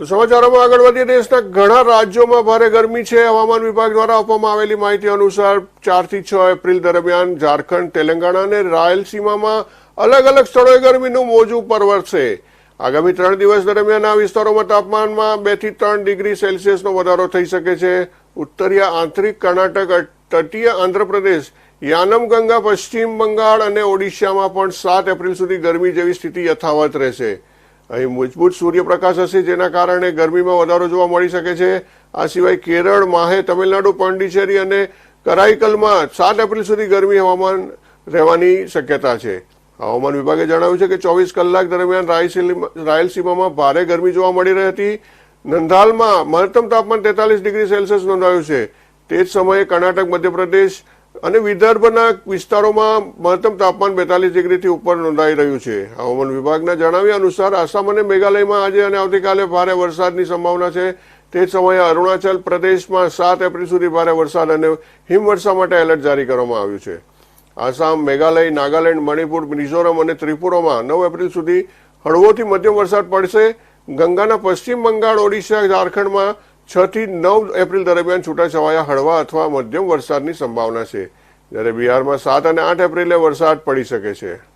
તો સમાચારોમાં આગળ વધીએ. દેશના ઘણા રાજ્યોમાં ભારે ગરમી છે. હવામાન વિભાગ દ્વારા આપવામાં આવેલી માહિતી અનુસાર ચારથી છ એપ્રિલ દરમિયાન ઝારખંડ, તેલંગાણા અને રાયલસીમામાં અલગ અલગ સ્થળોએ ગરમીનું મોજું પરવરશે. આગામી ત્રણ દિવસ દરમિયાન આ વિસ્તારોમાં તાપમાનમાં બેથી ત્રણ ડિગ્રી સેલ્સિયસનો વધારો થઈ શકે છે. ઉત્તરીય આંતરિક કર્ણાટક, તટીય આંધ્રપ્રદેશ, યાનમ ગંગા, પશ્ચિમ બંગાળ અને ઓડિશામાં પણ સાત એપ્રિલ સુધી ગરમી જેવી સ્થિતિ યથાવત રહેશે. અહીં મજબૂત સૂર્યપ્રકાશ હશે જેના કારણે ગરમીમાં વધારો જોવા મળી શકે છે. આ સિવાય કેરળ, માહે, તમિલનાડુ, પોંડિચેરી અને કરાઈકલમાં સાત એપ્રિલ સુધી ગરમી હવામાન રહેવાની શક્યતા છે. હવામાન વિભાગે જણાવ્યું છે કે ચોવીસ કલાક દરમિયાન રાયલસીમા- રાયલસીમામાં ભારે ગરમી જોવા મળી રહી હતી. નંધાલમાં મહત્તમ તાપમાન તેતાલીસ ડિગ્રી સેલ્સિયસ નોંધાયું છે. તે જ સમયે કર્ણાટક, મધ્યપ્રદેશ અને વિદર્ભના વિસ્તારોમાં મહત્તમ તાપમાન બેતાલીસ ડિગ્રીથી ઉપર નોંધાઈ રહ્યું છે. હવામાન વિભાગના જણાવ્યા અનુસાર આસામ અને મેઘાલયમાં આજે અને આવતીકાલે ભારે વરસાદની સંભાવના છે. તે સમયે અરુણાચલ પ્રદેશમાં સાત એપ્રિલ સુધી ભારે વરસાદ અને હિમવર્ષા માટે એલર્ટ જારી કરવામાં આવ્યું છે. આસામ, મેઘાલય, નાગાલેન્ડ, મણિપુર, મિઝોરમ અને ત્રિપુરામાં નવ એપ્રિલ સુધી હળવોથી મધ્યમ વરસાદ પડશે. ગંગાના પશ્ચિમ બંગાળ, ઓડિશા, ઝારખંડમાં છ થી નવ એપ્રિલ દરમિયાન છૂટાછવાયા હળવા અથવા મધ્યમ વરસાદની સંભાવના છે. જ્યારે બિહારમાં સાત અને આઠ એપ્રિલે વરસાદ પડી શકે છે.